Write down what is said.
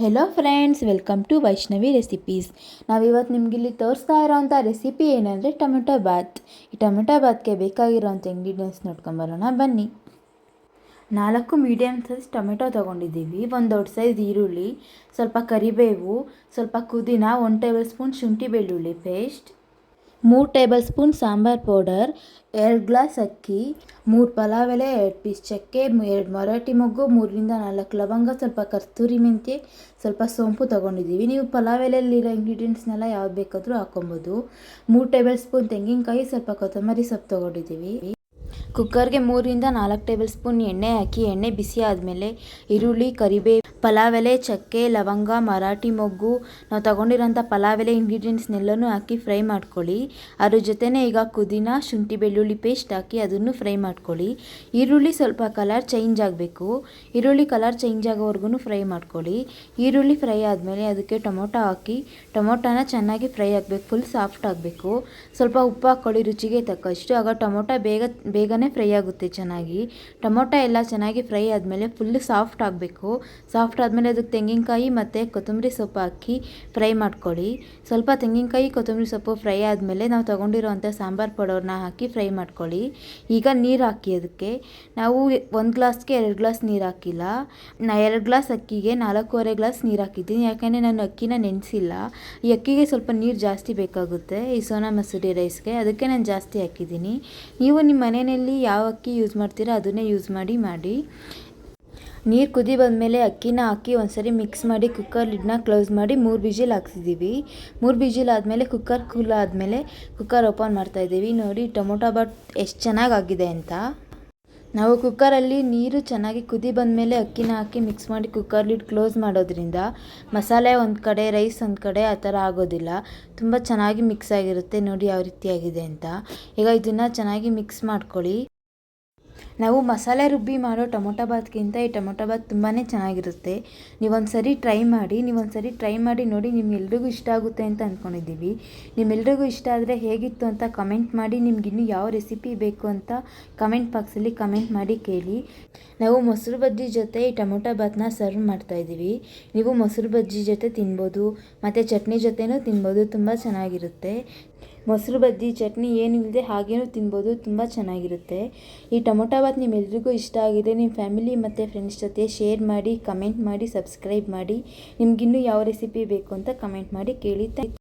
Hello friends welcome to Vaishnavi recipes ನಾವಿವತ್ತು ನಿಮ್ಗೆ ಇಲ್ಲಿ ತೋರಿಸ್ತಾ ಇರೋವಂಥ ರೆಸಿಪಿ ಏನಂದರೆ ಟೊಮೆಟೊ ಬಾತ್ ಈ ಟೊಮೆಟೊ ಬಾತ್ಗೆ ಬೇಕಾಗಿರೋವಂಥ ಇಂಗ್ರೀಡಿಯೆಂಟ್ಸ್ ನೋಡ್ಕೊಂಬರೋಣ ಬನ್ನಿ. ನಾಲ್ಕು ಮೀಡಿಯಮ್ ಸೈಜ್ ಟೊಮೆಟೊ ತೊಗೊಂಡಿದ್ದೀವಿ. ಒಂದು ದೊಡ್ಡ ಸೈಜ್ ಈರುಳ್ಳಿ, ಸ್ವಲ್ಪ ಕರಿಬೇವು, ಸ್ವಲ್ಪ ಕುದಿನ ಒನ್ ಟೇಬಲ್ ಸ್ಪೂನ್ ಶುಂಠಿ ಬೆಳ್ಳುಳ್ಳಿ ಪೇಸ್ಟ್ ಮೂರು ಟೇಬಲ್ ಸ್ಪೂನ್ ಸಾಂಬಾರ್ ಪೌಡರ್, ಎರಡು ಗ್ಲಾಸ್ ಅಕ್ಕಿ, ಮೂರು ಪಲಾವ್ ಎಲೆ, ಎರಡು ಪೀಸ್ ಚಕ್ಕೆ, ಎರಡು ಮರಾಠಿ ಮೊಗ್ಗು, ಮೂರರಿಂದ ನಾಲ್ಕು ಲವಂಗ, ಸ್ವಲ್ಪ ಕಸ್ತೂರಿ ಮೆಂತ್ಯೆ ಸ್ವಲ್ಪ ಸೋಂಪು ತೊಗೊಂಡಿದ್ದೀವಿ. ನೀವು ಪಲಾವ್ ಎಲೆಯಲ್ಲಿರೋ ಇಂಗ್ರೀಡಿಯೆಂಟ್ಸ್ನೆಲ್ಲ ಯಾವ್ದು ಬೇಕಾದರೂ ಹಾಕೊಬೋದು ಮೂರು ಟೇಬಲ್ ಸ್ಪೂನ್ ತೆಂಗಿನಕಾಯಿ, ಸ್ವಲ್ಪ ಕೊತ್ತಂಬರಿ ಸೊಪ್ಪು ತೊಗೊಂಡಿದ್ದೀವಿ. ಕುಕ್ಕರ್ಗೆ ಮೂರರಿಂದ ನಾಲ್ಕು ಟೇಬಲ್ ಸ್ಪೂನ್ ಎಣ್ಣೆ ಹಾಕಿ, ಎಣ್ಣೆ ಬಿಸಿ ಆದಮೇಲೆ ಈರುಳ್ಳಿ, ಕರಿಬೇವು ಪಲಾವ್ ಎಲೆ ಚಕ್ಕೆ, ಲವಂಗ, ಮರಾಠಿ ಮೊಗ್ಗು. ನಾವು ತಗೊಂಡಿರೋಂಥ ಪಲಾವ್ ಎಲೆ ಇಂಗ್ರೀಡಿಯೆಂಟ್ಸ್ನೆಲ್ಲನೂ ಹಾಕಿ ಫ್ರೈ ಮಾಡ್ಕೊಳ್ಳಿ. ಅದ್ರ ಜೊತೆನೇ ಈಗ ಪುದೀನ, ಶುಂಠಿ ಬೆಳ್ಳುಳ್ಳಿ ಪೇಸ್ಟ್ ಹಾಕಿ ಅದನ್ನು ಫ್ರೈ ಮಾಡ್ಕೊಳ್ಳಿ. ಈರುಳ್ಳಿ ಸ್ವಲ್ಪ ಕಲರ್ ಚೇಂಜ್ ಆಗಬೇಕು. ಈರುಳ್ಳಿ ಕಲರ್ ಚೇಂಜ್ ಆಗೋವರೆಗೂ ಫ್ರೈ ಮಾಡ್ಕೊಳ್ಳಿ. ಈರುಳ್ಳಿ ಫ್ರೈ ಆದಮೇಲೆ ಅದಕ್ಕೆ ಟೊಮೊಟೊ ಹಾಕಿ, ಟೊಮೊಟೊನ ಚೆನ್ನಾಗಿ ಫ್ರೈ ಆಗಬೇಕು ಫುಲ್ ಸಾಫ್ಟ್ ಆಗಬೇಕು. ಸ್ವಲ್ಪ ಉಪ್ಪು ಹಾಕ್ಕೊಳ್ಳಿ ರುಚಿಗೆ ತಕ್ಕಷ್ಟು. ಆಗ ಟೊಮೊಟೊ ಬೇಗ, ಬೇಗನೆ ಫ್ರೈ ಆಗುತ್ತೆ ಚೆನ್ನಾಗಿ. ಟೊಮೊಟೊ ಎಲ್ಲ ಚೆನ್ನಾಗಿ ಫ್ರೈ ಆದಮೇಲೆ ಫುಲ್ ಸಾಫ್ಟ್ ಆಗಬೇಕು. ಸಾಫ್ಟ್ ಆದಮೇಲೆ ಅದಕ್ಕೆ ತೆಂಗಿನಕಾಯಿ ಮತ್ತು ಕೊತ್ತಂಬರಿ ಸೊಪ್ಪು ಹಾಕಿ ಫ್ರೈ ಮಾಡ್ಕೊಳ್ಳಿ. ಸ್ವಲ್ಪ ತೆಂಗಿನಕಾಯಿ, ಕೊತ್ತಂಬರಿ ಸೊಪ್ಪು ಫ್ರೈ ಆದಮೇಲೆ ನಾವು ತೊಗೊಂಡಿರೋವಂಥ ಸಾಂಬಾರು ಪೌಡರ್ನ ಹಾಕಿ ಫ್ರೈ ಮಾಡ್ಕೊಳ್ಳಿ. ಈಗ ನೀರು ಹಾಕಿ ಅದಕ್ಕೆ. ನಾವು ಒಂದು ಗ್ಲಾಸ್ಗೆ ಎರಡು ಗ್ಲಾಸ್ ನೀರು ಹಾಕಿಲ್ಲ. ನಾ ಎರಡು ಗ್ಲಾಸ್ ಅಕ್ಕಿಗೆ ನಾಲ್ಕೂವರೆ ಗ್ಲಾಸ್ ನೀರು ಹಾಕಿದ್ದೀನಿ. ಯಾಕೆಂದರೆ ನಾನು ಅಕ್ಕಿನ ನೆನೆಸಿಲ್ಲ. ಈ ಅಕ್ಕಿಗೆ ಸ್ವಲ್ಪ ನೀರು ಜಾಸ್ತಿ ಬೇಕಾಗುತ್ತೆ, ಈ ಸೋನಾ ಮಸೂರಿ ರೈಸ್ಗೆ. ಅದಕ್ಕೆ ನಾನು ಜಾಸ್ತಿ ಹಾಕಿದ್ದೀನಿ. ನೀವು ನಿಮ್ಮ ಮನೆಯಲ್ಲಿ ಯಾವ ಅಕ್ಕಿ ಯೂಸ್ ಮಾಡ್ತೀರಾ, ಅದನ್ನೇ ಯೂಸ್ ಮಾಡಿ ಮಾಡಿ. ನೀರು ಕುದಿ ಬಂದಮೇಲೆ ಅಕ್ಕಿನ ಹಾಕಿ ಒಂದ್ಸರಿ ಮಿಕ್ಸ್ ಮಾಡಿ ಕುಕ್ಕರ್ ಲಿಡ್ನ ಕ್ಲೋಸ್ ಮಾಡಿ ಮೂರು ವಿಜಿಲ್ ಹಾಕ್ಸಿದ್ದೀವಿ ಮೂರು ವಿಜಿಲ್ ಆದಮೇಲೆ ಕುಕ್ಕರ್ ಕೂಲ್ ಆದಮೇಲೆ ಕುಕ್ಕರ್ ಓಪನ್ ಮಾಡ್ತಾಯಿದ್ದೀವಿ ನೋಡಿ ಟೊಮೊಟೊ ಬಾಟ್ ಎಷ್ಟು ಚೆನ್ನಾಗಿ ಆಗಿದೆ ಅಂತ. ನಾವು ಕುಕ್ಕರಲ್ಲಿ ನೀರು ಚೆನ್ನಾಗಿ ಕುದಿ ಬಂದಮೇಲೆ ಅಕ್ಕಿನ ಹಾಕಿ ಮಿಕ್ಸ್ ಮಾಡಿ ಕುಕ್ಕರ್ ಲಿಡ್ ಕ್ಲೋಸ್ ಮಾಡೋದ್ರಿಂದ ಮಸಾಲೆ ಒಂದು ಕಡೆ ರೈಸ್ ಒಂದು ಕಡೆ ಆ ಥರ ಆಗೋದಿಲ್ಲ. ತುಂಬ ಚೆನ್ನಾಗಿ ಮಿಕ್ಸ್ ಆಗಿರುತ್ತೆ. ನೋಡಿ ಯಾವ ರೀತಿಯಾಗಿದೆ ಅಂತ. ಈಗ ಇದನ್ನು ಚೆನ್ನಾಗಿ ಮಿಕ್ಸ್ ಮಾಡ್ಕೊಳ್ಳಿ. ನಾವು ಮಸಾಲೆ ರುಬ್ಬಿ ಮಾಡೋ ಟೊಮೊಟೊ ಬಾತ್ಗಿಂತ ಈ ಟೊಮೊಟೊ ಬಾತ್ ತುಂಬಾ ಚೆನ್ನಾಗಿರುತ್ತೆ. ನೀವೊಂದು ಸರಿ ಟ್ರೈ ಮಾಡಿ ನೀವೊಂದು ಸರಿ ಟ್ರೈ ಮಾಡಿ ನೋಡಿ ನಿಮ್ಗೆಲ್ರಿಗೂ ಇಷ್ಟ ಆಗುತ್ತೆ ಅಂತ ಅಂದ್ಕೊಂಡಿದ್ದೀವಿ ನಿಮ್ಮೆಲ್ರಿಗೂ ಇಷ್ಟ ಆದರೆ ಹೇಗಿತ್ತು ಅಂತ ಕಮೆಂಟ್ ಮಾಡಿ ನಿಮ್ಗೆ ಇನ್ನೂ ಯಾವ ರೆಸಿಪಿ ಬೇಕು ಅಂತ ಕಮೆಂಟ್ ಬಾಕ್ಸಲ್ಲಿ ಕಮೆಂಟ್ ಮಾಡಿ ಕೇಳಿ. ನಾವು ಮೊಸರು ಬಜ್ಜಿ ಜೊತೆ ಈ ಟೊಮೊಟೊ ಬಾತ್ನ ಸರ್ವ್ ಮಾಡ್ತಾಯಿದ್ದೀವಿ ನೀವು ಮೊಸರು ಬಜ್ಜಿ ಜೊತೆ ತಿನ್ಬೋದು, ಮತ್ತು ಚಟ್ನಿ ಜೊತೆನೂ ತಿನ್ಬೋದು, ತುಂಬ ಚೆನ್ನಾಗಿರುತ್ತೆ. ಮೊಸರು ಬಜ್ಜಿ, ಚಟ್ನಿ ಏನಿಲ್ಲದೆ ಹಾಗೇನೂ ತಿನ್ಬೋದು. ತುಂಬ ಚೆನ್ನಾಗಿರುತ್ತೆ. ಈ ಟೊಮೊಟೊ ಬಾತ್ ನಿಮ್ಮೆಲ್ರಿಗೂ ಇಷ್ಟ ಆಗಿದೆ, ನಿಮ್ಮ ಫ್ಯಾಮಿಲಿ ಮತ್ತು ಫ್ರೆಂಡ್ಸ್ ಜೊತೆ ಶೇರ್ ಮಾಡಿ, ಕಮೆಂಟ್ ಮಾಡಿ, ಸಬ್ಸ್ಕ್ರೈಬ್ ಮಾಡಿ. ನಿಮ್ಗಿನ್ನೂ ಯಾವ ರೆಸಿಪಿ ಬೇಕು ಅಂತ ಕಮೆಂಟ್ ಮಾಡಿ ಕೇಳಿ.